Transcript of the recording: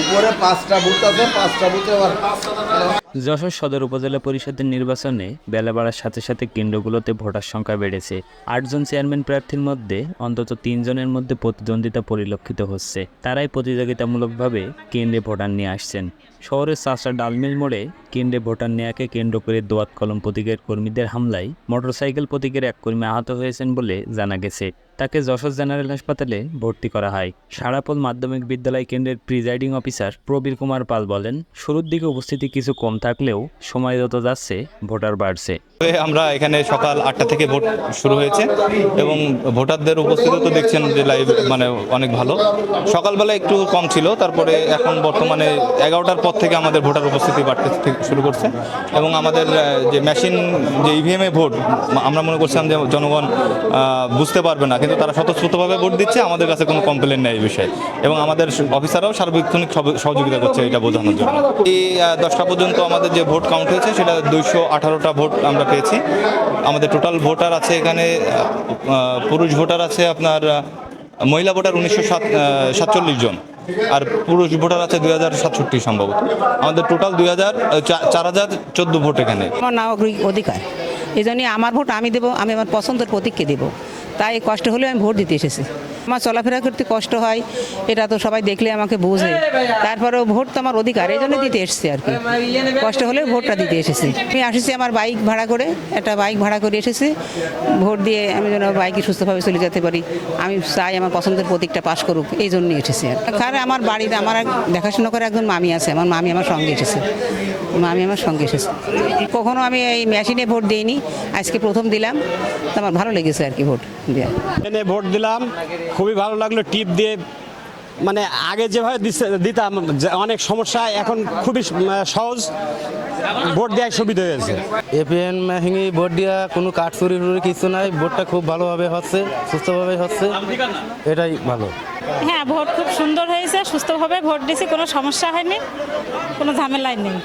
উপরে পাঁচটা বুথ আছে, পাঁচটা বুথে যশোর সদর উপজেলা পরিষদের নির্বাচনে বেলা বাড়ার সাথে সাথে কেন্দ্রগুলোতে ভোটার সংখ্যা বেড়েছে। আটজন চেয়ারম্যান প্রার্থীর মধ্যে অন্তত তিনজনের মধ্যে প্রতিদ্বন্দ্বিতা পরিলক্ষিত হচ্ছে। তারাই প্রতিযোগিতামূলকভাবে কেন্দ্রে ভোটার নিয়ে আসছেন। শহরের চাষা ডালমিল মোড়ে কেন্দ্রে ভোটার নেয়াকে কেন্দ্র করে দোয়াত কলম প্রতীকের কর্মীদের হামলায় মোটরসাইকেল প্রতীকের এক কর্মী আহত হয়েছেন বলে জানা গেছে। তাকে যশোর জেনারেল হাসপাতালে ভর্তি করা হয়। সারাপল মাধ্যমিক বিদ্যালয় কেন্দ্রের প্রিজাইডিং অফিসার প্রবীর কুমার পাল বলেন, শুরুর দিকে উপস্থিতি কিছু কম থাকলেও সময় যত যাচ্ছে, ভোটার বাড়ছে। আমরা এখানে সকাল আটটা থেকে ভোট শুরু হয়েছে এবং ভোটারদের উপস্থিতি তো দেখছেন যে লাইভ মানে অনেক ভালো। সকালবেলা একটু কম ছিল, তারপরে এখন বর্তমানে এগারোটার পর থেকে আমাদের ভোটার উপস্থিতি বাড়তে শুরু করছে এবং আমাদের যে মেশিন যে ইভিএমে ভোট, আমরা মনে করছিলাম যে জনগণ বুঝতে পারবে না। কিন্তু তারা স্বতঃস্ফূর্তভাবে ভোট দিচ্ছে, আমাদের কাছে কোনো কমপ্লেন নেই এই বিষয়ে। এবং আমাদের অফিসাররাও সার্বক্ষণিক সহযোগিতা করছে এটা বোঝানোর জন্য। এই দশটা পর্যন্ত আমাদের যে ভোট কাউন্ট হয়েছে, সেটা দুইশো আঠারোটা ভোট আমরা পেয়েছি। আমাদের টোটাল ভোটার আছে এখানে পুরুষ ভোটার আছে আপনার মহিলা ভোটার উনিশশো সাতচল্লিশ জন। আর পুরুষ ভোটার আছে দুই হাজার সাতষট্টি সম্ভবত। আমাদের টোটাল দুই হাজার চার হাজার চোদ্দ ভোট এখানে। আমার নাগরিক অধিকার। এই আমার ভোট আমি দেবো, আমি আমার পছন্দের প্রতীককে দেবো। তাই কষ্ট হলেও আমি ভোট দিতে এসেছি। আমার চলাফেরা করতে কষ্ট হয়, এটা তো সবাই দেখলে আমাকে বোঝে। তারপরেও ভোট তো আমার অধিকার, এই জন্য দিতে এসেছি আর কি। কষ্ট হলেও ভোটটা দিতে এসেছি। আমি আসেছি আমার বাইক ভাড়া করে, একটা বাইক ভাড়া করে এসেছি। ভোট দিয়ে আমি যেন বাইকে সুস্থভাবে চলে যেতে পারি। আমি চাই আমার পছন্দের প্রতীকটা পাশ করুক, এই জন্যই এসেছি আর আমার বাড়িতে আমার দেখাশোনা করে একজন মামি আছে, আমার মামি আমার সঙ্গে এসেছে। মামি আমার সঙ্গে এসেছে। কখনো আমি এই মেশিনে ভোট দিইনি, আজকে প্রথম দিলাম, তো আমার ভালো লেগেছে আর কি ভোট দেওয়া ভোট দিলাম খুবই ভালো লাগল টিপ দিয়ে মানে আগে যেভাবে দিতাম অনেক সমস্যা এখন খুবই সহজ ভোট দেওয়ার সুবিধা হয়েছে। এপিএন মেহিনী ভোট দেওয়া কোনো কাঠ চুরি টুরি কিছু নাই ভোটটা খুব ভালোভাবে হচ্ছে সুস্থভাবে হচ্ছে এটাই ভালো। হ্যাঁ ভোট খুব সুন্দর হয়েছে সুস্থভাবে ভোট দিয়েছি কোনো সমস্যা হয়নি কোনো ঝামেলাই নেই।